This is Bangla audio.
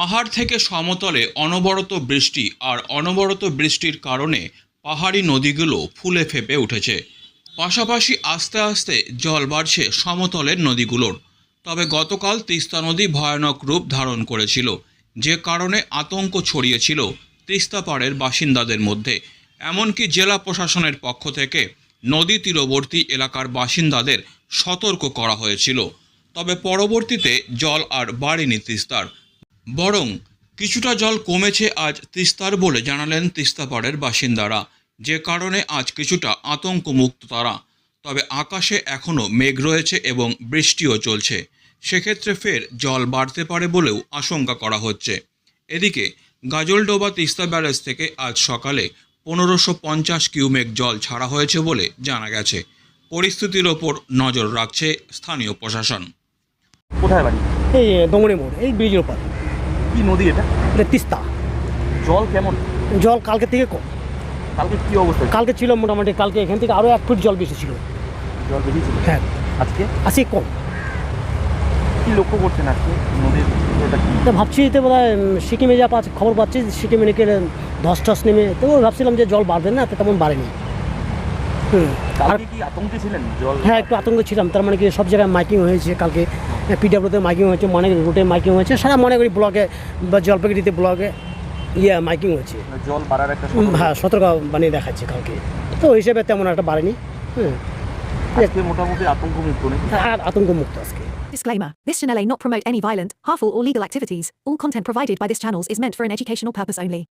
পাহাড় থেকে সমতলে অনবরত বৃষ্টি আর অনবরত বৃষ্টির কারণে পাহাড়ি নদীগুলো ফুলে ফেপে উঠেছে। পাশাপাশি আস্তে আস্তে জল বাড়ছে সমতলের নদীগুলোর। তবে গতকাল তিস্তা নদী ভয়ানক রূপ ধারণ করেছিল, যে কারণে আতঙ্ক ছড়িয়েছিল তিস্তা পাড়ের বাসিন্দাদের মধ্যে। এমনকি জেলা প্রশাসনের পক্ষ থেকে নদী তীরবর্তী এলাকার বাসিন্দাদের সতর্ক করা হয়েছিল। তবে পরবর্তীতে জল আর বাড়েনি তিস্তার। বরং কিছুটা জল কমেছে আজ তিস্তার বলে জানালেন তিস্তাপাড়ের বাসিন্দারা। যে কারণে আজ কিছুটা আতঙ্কমুক্ত তারা। তবে আকাশে এখনও মেঘ রয়েছে এবং বৃষ্টিও চলছে। সেক্ষেত্রে ফের জল বাড়তে পারে বলেও আশঙ্কা করা হচ্ছে। এদিকে গাজলডোবা তিস্তা ব্যারেজ থেকে আজ সকালে পনেরোশো পঞ্চাশ কিউমেক জল ছাড়া হয়েছে বলে জানা গেছে। পরিস্থিতির ওপর নজর রাখছে স্থানীয় প্রশাসন। কোথায় বাড়ি? এই দমনে মোড় এই ব্রিজের ওপর। কি নদী এটা? এটা তিস্তা। জল কেমন? জল কালকে থেকে কম। কালকে কি অবস্থা? কালকে ছিল মোটামুটি কালকে এখান থেকে আরও এক ফুট জল বেশি ছিল। জল বেরিয়েছিল হ্যাঁ। আজকে? আজকে কম। কি লক্ষ্য করছেন আজকে নদীর কি? ভাবছি তো বোধ হয় সিকিমে যা পাচ্ছি খবর পাচ্ছি সিকিমে নাকি ধস টস নেমে তো ভাবছিলাম যে জল বাড়বে না তো তেমন বাড়েনি। হুম। আর কি আতঙ্কে ছিলেন জল? হ্যাঁ একটু আতঙ্কে ছিলাম তার মানে কি সব জায়গায় মাইকিং হয়েছে কালকে পিডাব্লিউতে মাইকিং হয়েছে মনে রুটে মাইকিং হয়েছে সারা মনে করি ব্লকে বা জলপাইগুড়িতে ব্লকে ইয়ে মাইকিং হয়েছে জল বাড়ার একটা হ্যাঁ সতর্ক বানিয়ে দেখাচ্ছে কালকে তো ওই হিসেবে তেমন একটা বাড়েনি হ্যাঁ মোটামুটি আতঙ্কমুক্ত আতঙ্কমুক্ত আজকে Disclaimer This channel may not promote any violent, harmful, or legal activities. All content provided by this channel is meant for an educational purpose only.